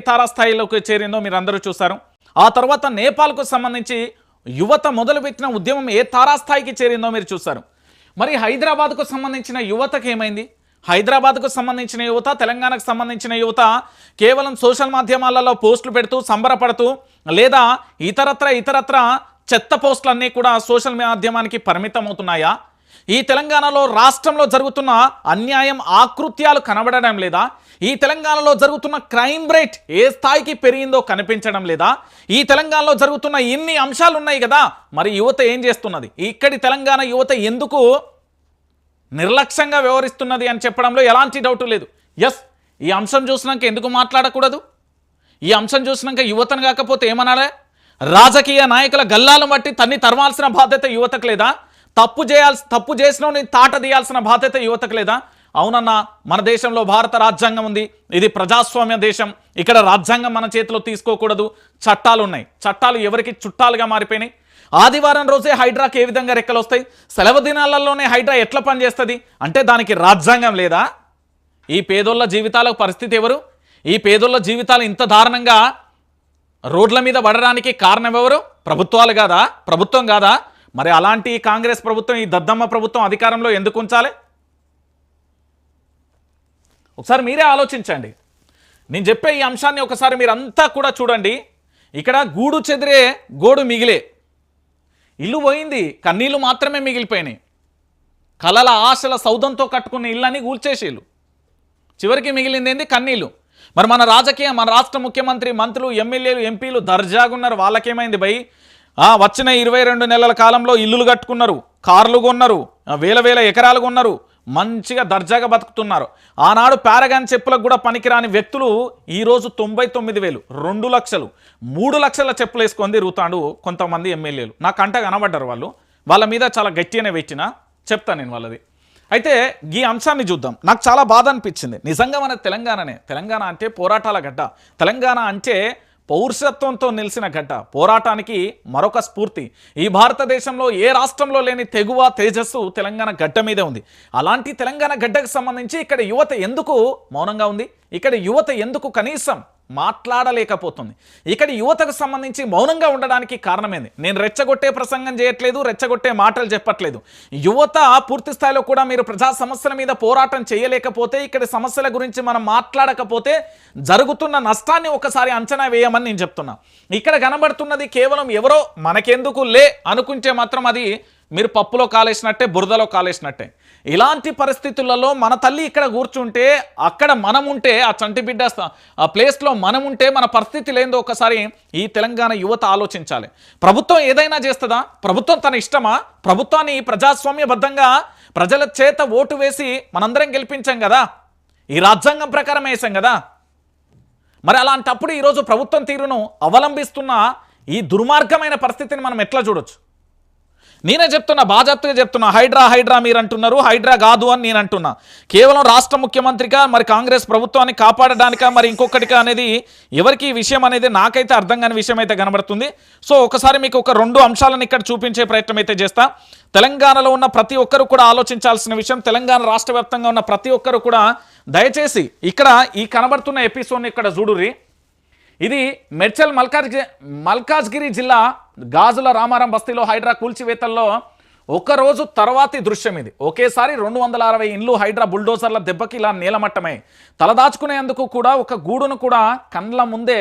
తారాస్థాయిలోకి చేరిందో మీరు అందరూ చూసారు ఆ తర్వాత నేపాల్కు సంబంధించి యువత మొదలుపెట్టిన ఉద్యమం ఏ తారాస్థాయికి చేరిందో మీరు చూస్తారు మరి హైదరాబాద్కు సంబంధించిన యువతకు ఏమైంది? హైదరాబాద్కు సంబంధించిన యువత తెలంగాణకు సంబంధించిన యువత కేవలం సోషల్ మాధ్యమాలలో పోస్టులు పెడుతూ సంబరపడుతూ లేదా ఇతరత్ర ఇతరత్ర చెత్త పోస్టులన్నీ కూడా సోషల్ మాధ్యమానికి పరిమితం అవుతున్నాయా ఈ తెలంగాణలో రాష్ట్రంలో జరుగుతున్న అన్యాయం ఆకృత్యాలు కనబడడం లేదా? ఈ తెలంగాణలో జరుగుతున్న క్రైమ్ రేట్ ఏ స్థాయికి పెరిగిందో కనిపించడం లేదా? ఈ తెలంగాణలో జరుగుతున్న ఇన్ని అంశాలు ఉన్నాయి కదా మరి యువత ఏం చేస్తున్నది? ఇక్కడి తెలంగాణ యువత ఎందుకు నిర్లక్ష్యంగా వ్యవహరిస్తున్నది అని చెప్పడంలో ఎలాంటి డౌట్ లేదు. ఎస్ ఈ అంశం చూసినాక ఎందుకు మాట్లాడకూడదు? ఈ అంశం చూసినాక యువతను కాకపోతే ఏమనాలే? రాజకీయ నాయకుల గల్లాలను బట్టి తన్ని తరవాల్సిన బాధ్యత యువతకు లేదా? తప్పు చేయాల్సి తప్పు చేసిన తాట తీయాల్సిన బాధ్యత యువతకు లేదా? అవునన్నా మన దేశంలో భారత రాజ్యాంగం ఉంది. ఇది ప్రజాస్వామ్య దేశం. ఇక్కడ రాజ్యాంగం మన చేతిలో తీసుకోకూడదు. చట్టాలు ఉన్నాయి. చట్టాలు ఎవరికి చుట్టాలుగా మారిపోయినాయి? ఆదివారం రోజే హైడ్రాకి ఏ విధంగా రెక్కలు వస్తాయి? సెలవు దినాలలోనే హైడ్రా ఎట్లా పనిచేస్తుంది? అంటే దానికి రాజ్యాంగం లేదా? ఈ పేదోళ్ళ జీవితాలకు పరిస్థితి ఎవరు? ఈ పేదోళ్ళ జీవితాలు ఇంత దారుణంగా రోడ్ల మీద పడడానికి కారణం ఎవరు? ప్రభుత్వాలు కాదా? ప్రభుత్వం కాదా? మరి అలాంటి కాంగ్రెస్ ప్రభుత్వం ఈ దద్దమ్మ ప్రభుత్వం అధికారంలో ఎందుకు ఉంచాలి? ఒకసారి మీరే ఆలోచించండి. నేను చెప్పే ఈ అంశాన్ని ఒకసారి మీరంతా కూడా చూడండి. ఇక్కడ గూడు చెదిరే గోడు మిగిలే. ఇల్లు పోయింది కన్నీళ్ళు మాత్రమే మిగిలిపోయినాయి. కలల ఆశల సౌదంతో కట్టుకున్న ఇళ్ళని కూల్చేసేళ్ళు చివరికి మిగిలింది ఏంది కన్నీళ్ళు మరి మన రాజకీయ మన రాష్ట్ర ముఖ్యమంత్రి మంత్రులు ఎమ్మెల్యేలు ఎంపీలు దర్జాగున్నారు వాళ్ళకేమైంది భయ్? వచ్చిన ఇరవై రెండు నెలల కాలంలో ఇల్లులు కట్టుకున్నారు కార్లు కొన్నారు వేల వేల ఎకరాలు కొన్నారు మంచిగా దర్జాగా బతుకుతున్నారు. ఆనాడు పారగాన్ చెప్పులకు కూడా పనికిరాని వ్యక్తులు ఈరోజు తొంభై తొమ్మిది వేలు రెండు లక్షలు మూడు లక్షల చెప్పులు వేసుకొని తిరుగుతాడు కొంతమంది ఎమ్మెల్యేలు. నా కంట కనబడ్డారు వాళ్ళు. వాళ్ళ మీద చాలా గట్టిగానే పెట్టిన చెప్తాను నేను వాళ్ళది. అయితే ఈ అంశాన్ని చూద్దాం. నాకు చాలా బాధ అనిపించింది. నిజంగా మన తెలంగాణనే తెలంగాణ అంటే పోరాటాల గడ్డ. తెలంగాణ అంటే పౌరుషత్వంతో నిలిచిన ఘట్ట. పోరాటానికి మరొక స్ఫూర్తి. ఈ భారతదేశంలో ఏ రాష్ట్రంలో లేని తెగువ తేజస్సు తెలంగాణ గడ్డ మీదే ఉంది. అలాంటి తెలంగాణ గడ్డకు సంబంధించి ఇక్కడ యువత ఎందుకు మౌనంగా ఉంది? ఇక్కడ యువత ఎందుకు కనీసం మాట్లాడలేకపోతుంది. ఇక్కడ యువతకు సంబంధించి మౌనంగా ఉండడానికి కారణమేంది? నేను రెచ్చగొట్టే ప్రసంగం చేయట్లేదు రెచ్చగొట్టే మాటలు చెప్పట్లేదు. యువత పూర్తి స్థాయిలో కూడా మీరు ప్రజా సమస్యల మీద పోరాటం చేయలేకపోతే ఇక్కడ సమస్యల గురించి మనం మాట్లాడకపోతే జరుగుతున్న నష్టాన్ని ఒకసారి అంచనా వేయమని నేను చెప్తున్నా. ఇక్కడ కనబడుతున్నది కేవలం ఎవరో మనకెందుకు లే అనుకుంటే మాత్రం అది మీరు పప్పులో కాలేసినట్టే బురదలో కాలేసినట్టే. ఇలాంటి పరిస్థితులలో మన తల్లి ఇక్కడ కూర్చుంటే అక్కడ మనం ఉంటే ఆ చంటి బిడ్డ ఆ ప్లేస్లో మనం ఉంటే మన పరిస్థితి లేదో ఒకసారి ఈ తెలంగాణ యువత ఆలోచించాలి. ప్రభుత్వం ఏదైనా చేస్తుందా? ప్రభుత్వం తన ఇష్టమా? ప్రభుత్వాన్ని ప్రజాస్వామ్యబద్ధంగా ప్రజల చేత ఓటు వేసి మనందరం గెలిపించాం కదా? ఈ రాజ్యాంగం ప్రకారం వేసాం కదా? మరి అలాంటప్పుడు ఈరోజు ప్రభుత్వం తీరును అవలంబిస్తున్న ఈ దుర్మార్గమైన పరిస్థితిని మనం ఎట్లా చూడొచ్చు? నేనే చెప్తున్నా బాజాప్తుగా చెప్తున్నా హైడ్రా హైడ్రా మీరు అంటున్నారు హైడ్రా కాదు అని నేను అంటున్నా కేవలం రాష్ట్ర ముఖ్యమంత్రిగా మరి కాంగ్రెస్ ప్రభుత్వాన్ని కాపాడడానిక మరి ఇంకొకటిగా అనేది ఎవరికి ఈ విషయం అనేది నాకైతే అర్థం కాని విషయం అయితే కనబడుతుంది. సో ఒకసారి మీకు ఒక రెండు అంశాలను ఇక్కడ చూపించే ప్రయత్నం అయితే చేస్తా. తెలంగాణలో ఉన్న ప్రతి ఒక్కరు కూడా ఆలోచించాల్సిన విషయం తెలంగాణ రాష్ట్ర వ్యాప్తంగా ఉన్న ప్రతి ఒక్కరు కూడా దయచేసి ఇక్కడ ఈ కనబడుతున్న ఎపిసోడ్ని ఇక్కడ చూడుర్రి. ఇది మెడ్చల్ మల్కాజ్ మల్కాజ్గిరి జిల్లా గాజుల రామారం బస్తీలో హైడ్రా కూల్చివేతల్లో ఒకరోజు తర్వాతి దృశ్యం ఇది. ఒకేసారి రెండు వందల అరవై ఇండ్లు హైడ్రా బుల్డోజర్ల దెబ్బకి ఇలా నీలమట్టమై. తలదాచుకునేందుకు కూడా ఒక గూడును కూడా కండ్ల ముందే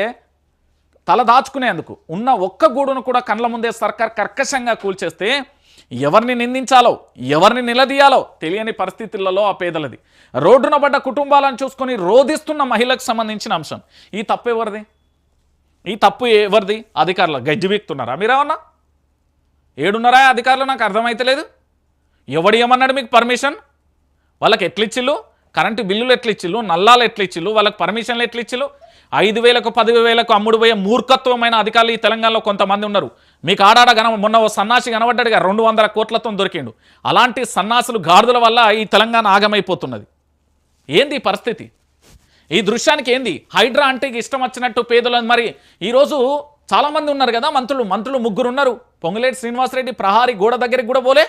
తల దాచుకునేందుకు ఉన్న ఒక్క గూడును కూడా కండ్ల ముందే సర్కార్ కర్కశంగా కూల్చేస్తే ఎవరిని నిందించాలో ఎవరిని నిలదీయాలో తెలియని పరిస్థితులలో ఆ పేదలది రోడ్డున పడ్డ కుటుంబాలను చూసుకొని రోధిస్తున్న మహిళకు సంబంధించిన అంశం. ఈ తప్పెవరిది ఈ తప్పు ఎవరిది? అధికారులు. గజ్జి వీక్తున్నారా మీరేమన్నా ఏడున్నారా అధికారులు? నాకు అర్థమైతలేదు ఎవడు ఏమన్నాడు మీకు పర్మిషన్? వాళ్ళకి ఎట్లిచ్చిల్లు కరెంటు బిల్లులు ఎట్లిచ్చిల్లు నల్లాలు ఎట్లిచ్చిల్లు వాళ్ళకి పర్మిషన్లు ఎట్లిచ్చిల్లు ఐదు వేలకు పది వేలకు అమ్ముడు పోయే మూర్ఖత్వమైన అధికారులు ఈ తెలంగాణలో కొంతమంది ఉన్నారు. మీకు ఆడాడ గన మొన్న ఓ సన్నాసి కనబడ్డాడుగా రెండు వందల కోట్లతో దొరికిండు. అలాంటి సన్నాసులు గాడుదల వల్ల ఈ తెలంగాణ ఆగమైపోతున్నది. ఏంది ఈ పరిస్థితి? ఈ దృశ్యానికి ఏంది? హైడ్రా అంటే ఇష్టం వచ్చినట్టు పేదలు మరి ఈరోజు చాలామంది ఉన్నారు కదా మంత్రులు మంత్రులు ముగ్గురు ఉన్నారు. పొంగులేటి శ్రీనివాసరెడ్డి ప్రహారీ గోడ దగ్గరికి కూడా పోలే?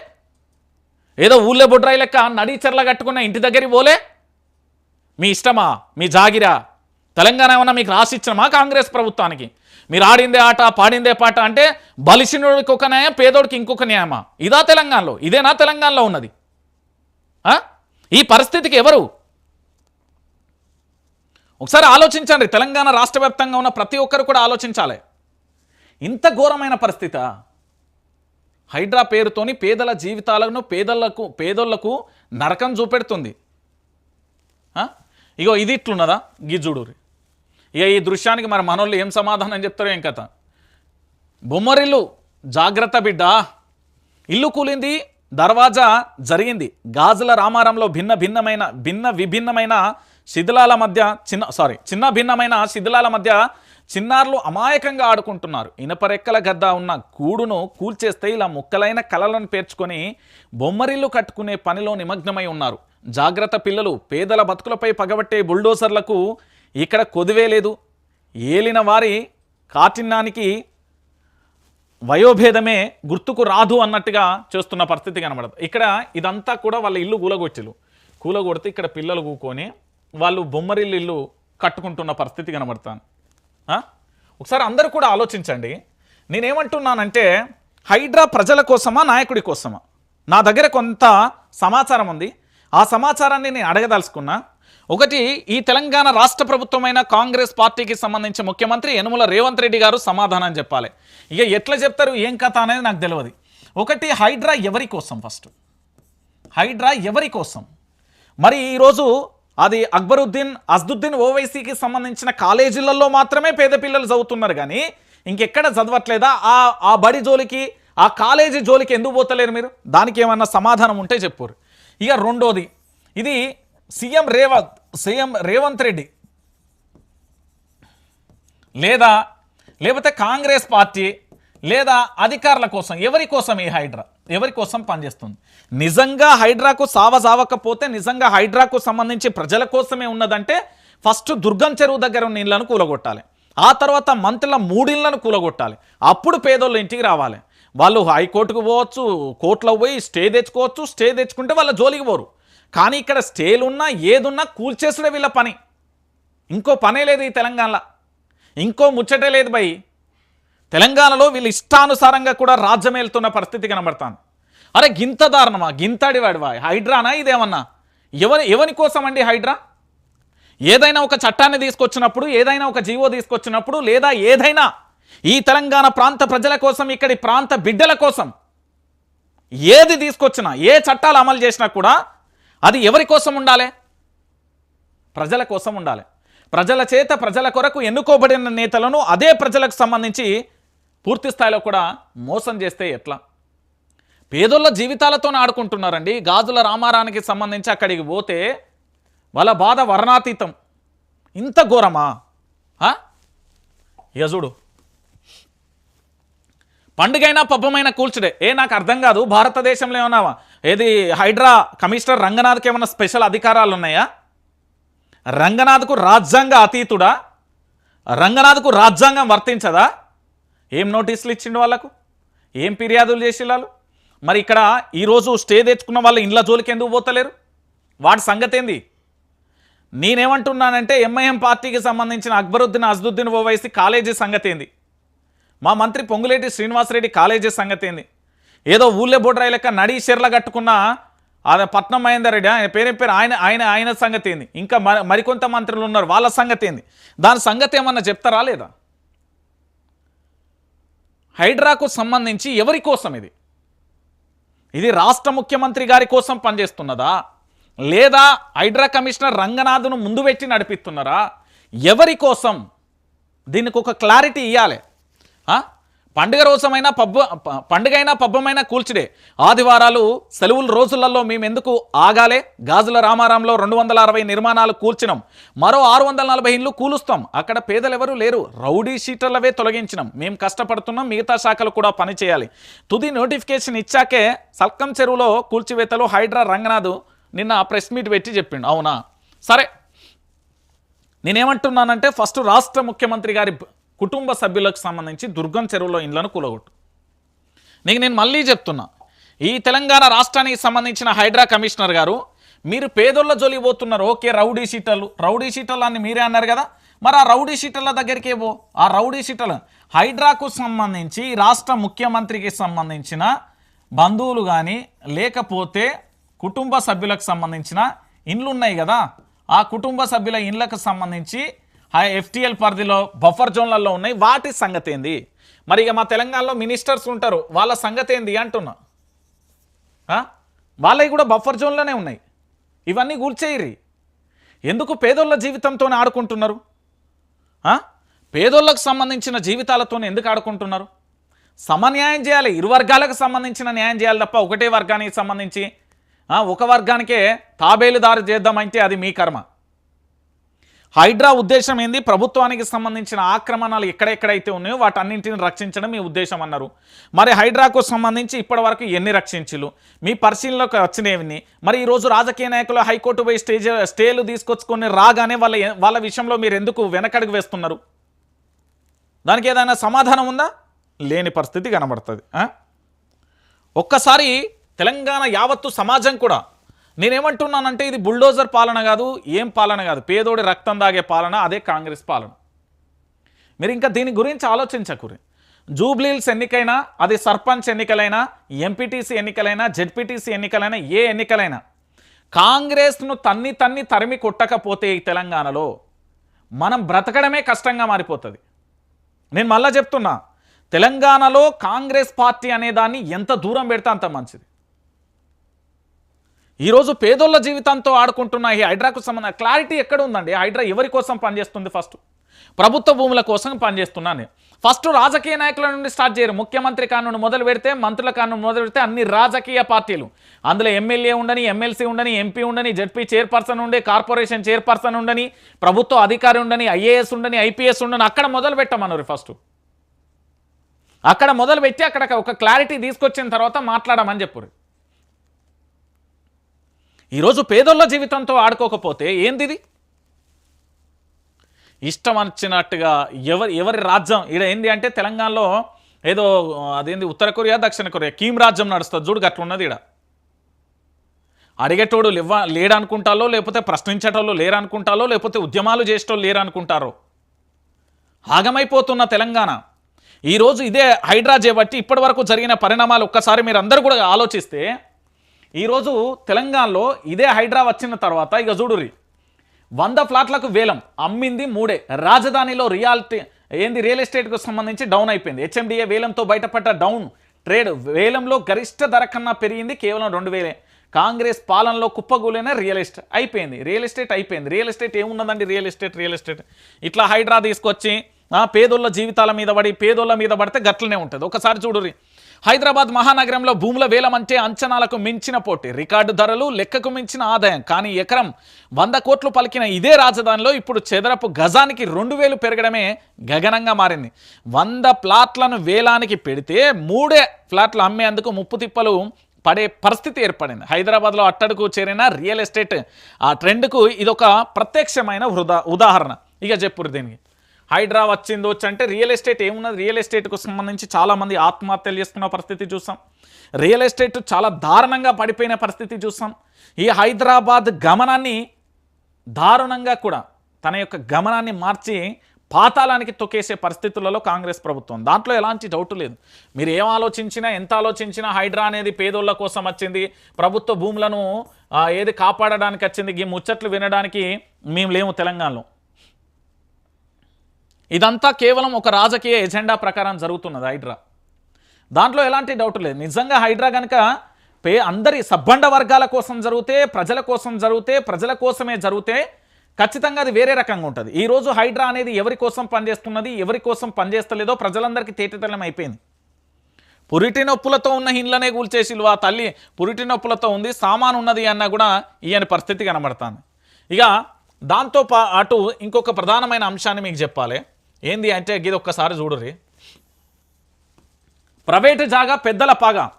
ఏదో ఊళ్ళో బొడ్రాయి లెక్క నడి చెర్ల కట్టుకున్న ఇంటి దగ్గరికి పోలే? మీ ఇష్టమా? మీ జాగిరా? తెలంగాణ ఏమన్నా మీకు రాసిచ్చినమా కాంగ్రెస్ ప్రభుత్వానికి? మీరు ఆడిందే ఆట పాడిందే పాట అంటే బలిసినోడికి ఒక న్యాయం పేదోడికి ఇంకొక న్యాయమా? ఇదా తెలంగాణలో ఇదేనా తెలంగాణలో ఉన్నది? ఈ పరిస్థితికి ఎవరు ఒకసారి ఆలోచించండి. తెలంగాణ రాష్ట్ర వ్యాప్తంగా ఉన్న ప్రతి ఒక్కరు కూడా ఆలోచించాలి. ఇంత ఘోరమైన పరిస్థితి. హైడ్రా పేరుతోని పేదల జీవితాలను పేదలకు పేదోళ్ళకు నరకం చూపెడుతుంది. ఇగో ఇది ఇట్లున్నదా? గిజుడు ఇక ఈ దృశ్యానికి మరి మనోళ్ళు ఏం సమాధానం చెప్తారో ఏం కథ? బొమ్మరిల్లు జాగ్రత్త బిడ్డ. ఇల్లు కూలింది దర్వాజా జరిగింది. గాజుల రామారంలో భిన్న భిన్నమైన భిన్న విభిన్నమైన శిథిలాల మధ్య చిన్న సారీ చిన్న భిన్నమైన శిథిలాల మధ్య చిన్నారులు అమాయకంగా ఆడుకుంటున్నారు. ఇనపరెక్కల గద్ద ఉన్న గూడును కూల్చేస్తే ఇలా ముక్కలైన కలలను పేర్చుకొని బొమ్మరిల్లు కట్టుకునే పనిలో నిమగ్నమై ఉన్నారు. జాగ్రత్త పిల్లలు పేదల బతుకులపై పగబట్టే బుల్డోజర్లకు ఇక్కడ కొదివే లేదు. ఏలిన వారి కాఠిన్యానికి వయోభేదమే గుర్తుకు రాదు అన్నట్టుగా చేస్తున్న పరిస్థితి కనబడదు. ఇక్కడ ఇదంతా కూడా వాళ్ళ ఇల్లు కూలగొచ్చిలు కూలగొడితే ఇక్కడ పిల్లలు కూకొని వాళ్ళు బొమ్మరిల్లు ఇల్లు కట్టుకుంటున్న పరిస్థితి కనబడతాను. ఒకసారి అందరూ కూడా ఆలోచించండి. నేనేమంటున్నానంటే హైడ్రా ప్రజల కోసమా నాయకుడి కోసమా? నా దగ్గర కొంత సమాచారం ఉంది. ఆ సమాచారాన్ని నేను అడగదలుచుకున్నా. ఒకటి ఈ తెలంగాణ రాష్ట్ర ప్రభుత్వమైన కాంగ్రెస్ పార్టీకి సంబంధించి ముఖ్యమంత్రి యనుమల రేవంత్ రెడ్డి గారు సమాధానం చెప్పాలి. ఇక ఎట్లా చెప్తారు ఏం కథ అనేది నాకు తెలియదు ఒకటి హైడ్రా ఎవరి కోసం ఫస్ట్ హైడ్రా ఎవరి కోసం? మరి ఈరోజు అది అక్బరుద్దీన్ అజ్దుద్దీన్ ఓవైసీకి సంబంధించిన కాలేజీలలో మాత్రమే పేద పిల్లలు చదువుతున్నారు కానీ ఇంకెక్కడ చదవట్లేదా? ఆ ఆ బడి జోలికి ఆ కాలేజీ జోలికి ఎందుకు పోతలేరు మీరు? దానికి ఏమన్నా సమాధానం ఉంటే చెప్పురు. ఇక రెండోది ఇది సీఎం రేవంత్ సీఎం రేవంత్ రెడ్డి. లేదా లేకపోతే కాంగ్రెస్ పార్టీ లేదా అధికారుల కోసం ఎవరి కోసం ఈ హైడ్రా? ఎవరి కోసం పనిచేస్తుంది? నిజంగా హైడ్రాకు సావజావకపోతే నిజంగా హైడ్రాకు సంబంధించి ప్రజల కోసమే ఉన్నదంటే ఫస్ట్ దుర్గం చెరువు దగ్గర ఉన్న ఇళ్ళను కూలగొట్టాలి. ఆ తర్వాత మంత్రుల మూడిళ్ళను కూలగొట్టాలి. అప్పుడు పేదోళ్ళు ఇంటికి రావాలి. వాళ్ళు హైకోర్టుకు పోవచ్చు కోర్టులో పోయి స్టే తెచ్చుకోవచ్చు స్టే తెచ్చుకుంటే వాళ్ళ జోలికి పోరు. కానీ ఇక్కడ స్టేలున్నా ఏదున్నా కూల్చేసుడే వీళ్ళ పని. ఇంకో పనే లేదు ఈ తెలంగాణలో. ఇంకో ముచ్చటే లేదు భయ్ తెలంగాణలో వీళ్ళు ఇష్టానుసారంగా కూడా రాజ్యం వెళ్తున్న పరిస్థితి కనబడతాను అరే గింత దారుణమా? గింతాడి వాడివా హైడ్రానా ఇదేమన్నా? ఎవరి ఎవరి కోసం అండి హైడ్రా? ఏదైనా ఒక చట్టాన్ని తీసుకొచ్చినప్పుడు ఏదైనా ఒక జీవో తీసుకొచ్చినప్పుడు లేదా ఏదైనా ఈ తెలంగాణ ప్రాంత ప్రజల కోసం ఇక్కడి ప్రాంత బిడ్డల కోసం ఏది తీసుకొచ్చినా ఏ చట్టాలు అమలు చేసినా కూడా అది ఎవరి కోసం ఉండాలి? ప్రజల కోసం ఉండాలి. ప్రజల చేత ప్రజల కొరకు ఎన్నుకోబడిన నేతలను అదే ప్రజలకు సంబంధించి పూర్తి స్థాయిలో కూడా మోసం చేస్తే ఎట్లా? పేదోళ్ళ జీవితాలతో ఆడుకుంటున్నారండి. గాజుల రామారానికి సంబంధించి అక్కడికి పోతే వాళ్ళ బాధ వర్ణాతీతం. ఇంత ఘోరమా? యజుడు పండుగైనా పబ్బమైన కూల్చుడే. ఏ నాకు అర్థం కాదు. భారతదేశంలో ఏమన్నా ఏది హైడ్రా కమిషనర్ రంగనాథ్కి ఏమైనా స్పెషల్ అధికారాలు ఉన్నాయా? రంగనాథ్కు రాజ్యాంగ అతీతుడా? రంగనాథ్కు రాజ్యాంగం వర్తించదా? ఏం నోటీసులు ఇచ్చిండు వాళ్ళకు? ఏం ఫిర్యాదులు చేసి వాళ్ళు? మరి ఇక్కడ ఈరోజు స్టే తెచ్చుకున్న వాళ్ళ ఇండ్ల జోలికి ఎందుకు పోతలేరు? వాటి సంగతి ఏంది? నేనేమంటున్నానంటే ఎంఐఎం పార్టీకి సంబంధించిన అక్బరుద్దీన్ అజదుద్దీన్ ఓవైసీ కాలేజీ సంగతి ఏంది? మా మంత్రి పొంగులేటి శ్రీనివాసరెడ్డి కాలేజీ సంగతి ఏంది? ఏదో ఊళ్ళే బోడ్రాయి లెక్క నడి చెర్ల కట్టుకున్న ఆయన పట్నం మహేందర్ రెడ్డి ఆయన పేరే పేరు? ఆయన ఆయన ఆయన సంగతి ఏంది? ఇంకా మరి మరికొంత మంత్రులు ఉన్నారు వాళ్ళ సంగతి ఏంది? దాని సంగతి ఏమన్నా చెప్తారా లేదా? హైడ్రాకు సంబంధించి ఎవరి కోసం ఇది? ఇది రాష్ట్ర ముఖ్యమంత్రి గారి కోసం పనిచేస్తున్నదా? లేదా హైడ్రా కమిషనర్ రంగనాథ్ను ముందు పెట్టి నడిపిస్తున్నారా? ఎవరి కోసం? దీనికి ఒక క్లారిటీ ఇవ్వాలి ఆ? పండుగ రోజమైనా పబ్బ పండుగైనా పబ్బమైనా కూల్చుడే. ఆదివారాలు సెలవుల రోజులలో మేము ఎందుకు ఆగాలే? గాజుల రామారాంలో రెండు వందల అరవై నిర్మాణాలు కూల్చినాం. మరో ఆరు వందల నలభై ఇళ్ళు కూలుస్తాం. అక్కడ పేదలు ఎవరు లేరు. రౌడీ షీటర్లవే తొలగించినాం. మేము కష్టపడుతున్నాం. మిగతా శాఖలు కూడా పనిచేయాలి తుది నోటిఫికేషన్ ఇచ్చాకే సల్కం చెరువులో కూల్చివేతలు హైడ్రా రంగనాథ్ నిన్న ప్రెస్ మీట్ పెట్టి చెప్పిండు. అవునా? సరే. నేనేమంటున్నానంటే ఫస్ట్ రాష్ట్ర ముఖ్యమంత్రి గారి కుటుంబ సభ్యులకు సంబంధించి దుర్గం చెరువులో ఇండ్లను కూలగొట్టు. నీకు నేను మళ్ళీ చెప్తున్నా ఈ తెలంగాణ రాష్ట్రానికి సంబంధించిన హైడ్రా కమిషనర్ గారు మీరు పేదోళ్ళ జోలికి పోతున్నారు ఓకే రౌడీ సీటర్లు. రౌడీ షీటర్లు అని మీరే అన్నారు కదా మరి ఆ రౌడీ సీటర్ల దగ్గరికి ఏవో ఆ రౌడీ షీటలు హైడ్రాకు సంబంధించి రాష్ట్ర ముఖ్యమంత్రికి సంబంధించిన బంధువులు కానీ లేకపోతే కుటుంబ సభ్యులకు సంబంధించిన ఇండ్లు ఉన్నాయి కదా ఆ కుటుంబ సభ్యుల ఇండ్లకు సంబంధించి ఎఫ్టిఎల్ పరిధిలో బఫర్ జోన్లలో ఉన్నాయి. వాటి సంగతి ఏంది? మరి ఇక మా తెలంగాణలో మినిస్టర్స్ ఉంటారు. వాళ్ళ సంగతి ఏంది అంటున్నా. వాళ్ళవి కూడా బఫర్ జోన్లోనే ఉన్నాయి. ఇవన్నీ కూల్చేయరి ఎందుకు పేదోళ్ళ జీవితంతో ఆడుకుంటున్నారు? పేదోళ్ళకు సంబంధించిన జీవితాలతో ఎందుకు ఆడుకుంటున్నారు? సమన్యాయం చేయాలి. ఇరు వర్గాలకు సంబంధించిన న్యాయం చేయాలి తప్ప ఒకటే వర్గానికి సంబంధించి ఒక వర్గానికే తాబేలుదారు చేద్దామంటే అది మీ కర్మ. హైడ్రా ఉద్దేశం ఏంది? ప్రభుత్వానికి సంబంధించిన ఆక్రమణలు ఎక్కడెక్కడైతే ఉన్నాయో వాటన్నింటిని రక్షించడం మీ ఉద్దేశం అన్నారు. మరి హైడ్రాకు సంబంధించి ఇప్పటి వరకు ఎన్ని రక్షించులు మీ పరిశీలనలోకి వచ్చినవి మరి ఈరోజు రాజకీయ నాయకులు హైకోర్టు పోయి స్టేజ్ స్టేలు తీసుకొచ్చుకొని రాగానే వాళ్ళ వాళ్ళ విషయంలో మీరు ఎందుకు వెనకడుగు వేస్తున్నారు? దానికి ఏదైనా సమాధానం ఉందా? లేని పరిస్థితి కనబడుతుంది ఒక్కసారి తెలంగాణ యావత్తు సమాజం కూడా నేనేమంటున్నానంటే ఇది బుల్డోజర్ పాలన కాదు ఏం పాలన కాదు. పేదోడి రక్తం దాగే పాలన అదే కాంగ్రెస్ పాలన. మీరు ఇంకా దీని గురించి ఆలోచించకూరి. జూబ్లీల్స్ ఎన్నికైనా అది సర్పంచ్ ఎన్నికలైనా ఎంపీటీసీ ఎన్నికలైనా జెడ్పీటీసీ ఎన్నికలైనా ఏ ఎన్నికలైనా కాంగ్రెస్ను తన్ని తన్ని తరిమి కొట్టకపోతే ఈ తెలంగాణలో మనం బ్రతకడమే కష్టంగా మారిపోతుంది. నేను మళ్ళా చెప్తున్నా తెలంగాణలో కాంగ్రెస్ పార్టీ అనే దాన్ని ఎంత దూరం పెడితే అంత మంచిది. ఈరోజు పేదోళ్ళ జీవితంతో ఆడుకుంటున్న ఈ హైడ్రాకు సంబంధం క్లారిటీ ఎక్కడ ఉందండి హైడ్రా ఎవరి కోసం పనిచేస్తుంది ఫస్ట్? ప్రభుత్వ భూముల కోసం పనిచేస్తున్నాను ఫస్ట్ రాజకీయ నాయకుల నుండి స్టార్ట్ చేయరు. ముఖ్యమంత్రి కానుండి మొదలు పెడితే మంత్రుల కానుండి మొదలు పెడితే అన్ని రాజకీయ పార్టీలు. అందులో ఎమ్మెల్యే ఉండని ఎమ్మెల్సీ ఉండని ఎంపీ ఉండని జడ్పీ చైర్పర్సన్ ఉండే కార్పొరేషన్ చైర్పర్సన్ ఉండని ప్రభుత్వ అధికారి ఉండని ఐఏఎస్ ఉండని ఐపీఎస్ ఉండని అక్కడ మొదలు పెట్టమన్నారు ఫస్ట్. అక్కడ మొదలు పెట్టి అక్కడ ఒక క్లారిటీ తీసుకొచ్చిన తర్వాత మాట్లాడమని చెప్పారు. ఈరోజు పేదోళ్ళ జీవితంతో ఆడుకోకపోతే ఏంది ఇది ఇష్టం వచ్చినట్టుగా ఎవరి ఎవరి రాజ్యం ఈడ ఏంది అంటే తెలంగాణలో ఏదో అదేంది ఉత్తర కొరియా దక్షిణ కొరియా కీమ్ రాజ్యం నడుస్తుంది చూడు గట్లున్నది ఈడ. అడిగేటోడు లేవ లేడనుకుంటాలో లేకపోతే ప్రశ్నించేటోళ్ళు లేరనుకుంటాలో లేకపోతే ఉద్యమాలు చేసేటోళ్ళు లేరనుకుంటారో. ఆగమైపోతున్న తెలంగాణ. ఈరోజు ఇదే హైడ్రా చేపట్టి ఇప్పటి వరకు జరిగిన పరిణామాలు ఒక్కసారి మీరు అందరూ కూడా ఆలోచిస్తే ఈరోజు తెలంగాణలో ఇదే హైడ్రా వచ్చిన తర్వాత ఇక చూడురి వంద ఫ్లాట్లకు వేలం అమ్మింది మూడే. రాజధానిలో రియాలిటీ ఏంది రియల్ ఎస్టేట్కు సంబంధించి డౌన్ అయిపోయింది. హెచ్ఎండిఏ వేలంతో బయటపడ్డ డౌన్ ట్రేడ్ వేలంలో గరిష్ట ధర కన్నా పెరిగింది కేవలం రెండు వేలే. కాంగ్రెస్ పాలనలో కుప్పగూలైన రియల్ ఎస్టేట్ అయిపోయింది. రియల్ ఎస్టేట్ అయిపోయింది. రియల్ ఎస్టేట్ ఏమున్నదండి రియల్ ఎస్టేట్ రియల్ ఎస్టేట్? ఇట్లా హైడ్రా తీసుకొచ్చి ఆ, పేదోళ్ళ జీవితాల మీద పడి పేదోళ్ళ మీద పడితే గట్లనే ఉంటుంది. ఒకసారి చూడురి హైదరాబాద్ మహానగరంలో భూముల వేలమంటే అంచనాలకు మించిన పోటీ. రికార్డు ధరలు లెక్కకు మించిన ఆదాయం. కానీ ఎకరం వంద కోట్లు పలికిన ఇదే రాజధానిలో ఇప్పుడు చెదరపు గజానికి రెండు వేలు పెరగడమే గగనంగా మారింది. వంద ప్లాట్లను వేలానికి పెడితే మూడే ఫ్లాట్లు అమ్మేందుకు ముప్పు తిప్పలు పడే పరిస్థితి ఏర్పడింది. హైదరాబాద్లో అట్టడుకు చేరిన రియల్ ఎస్టేట్ ఆ ట్రెండ్కు ఇదొక ప్రత్యక్షమైన ఉదాహరణ. ఇక చెప్పురు దీనికి. హైడ్రా వచ్చింది వచ్చి అంటే రియల్ ఎస్టేట్ ఏమున్నది? రియల్ ఎస్టేట్కు సంబంధించి చాలామంది ఆత్మహత్యలు చేసుకున్న పరిస్థితి చూసాం. రియల్ ఎస్టేట్ చాలా దారుణంగా పడిపోయిన పరిస్థితి చూసాం. ఈ హైదరాబాద్ గమనాన్ని దారుణంగా కూడా తన యొక్క గమనాన్ని మార్చి పాతాళానికి తొక్కేసే పరిస్థితులలో కాంగ్రెస్ ప్రభుత్వం. దాంట్లో ఎలాంటి డౌట్ లేదు. మీరు ఏం ఆలోచించినా ఎంత ఆలోచించినా హైడ్రా అనేది పేదోళ్ళ కోసం వచ్చింది. ప్రభుత్వ భూములను ఏది కాపాడడానికి వచ్చింది? ఈ ముచ్చట్లు వినడానికి మేము లేము తెలంగాణలో. ఇదంతా కేవలం ఒక రాజకీయ ఎజెండా ప్రకారం జరుగుతున్నది హైడ్రా. దాంట్లో ఎలాంటి డౌట్ లేదు. నిజంగా హైడ్రా కనుక పే అందరి సబ్బండ వర్గాల కోసం జరిగితే ప్రజల కోసం జరిగితే ప్రజల కోసమే జరిగితే ఖచ్చితంగా అది వేరే రకంగా ఉంటుంది. ఈరోజు హైడ్రా అనేది ఎవరి కోసం పనిచేస్తున్నది ఎవరి కోసం పనిచేస్తలేదో ప్రజలందరికీ తేటతలం అయిపోయింది. పురిటి నొప్పులతో ఉన్న ఇండ్లనే కూల్చేసి ఆ తల్లి పురిటి నొప్పులతో ఉంది సామాన్ ఉన్నది అన్నా కూడా ఈయన పరిస్థితి కనబడుతుంది. ఇక దాంతో పా అటు ఇంకొక ప్రధానమైన అంశాన్ని మీకు చెప్పాలి. ఏంది అంటే ఇది ఒక్కసారి చూడుర్రి. ప్రైవేటు జాగా పెద్దల పాగా.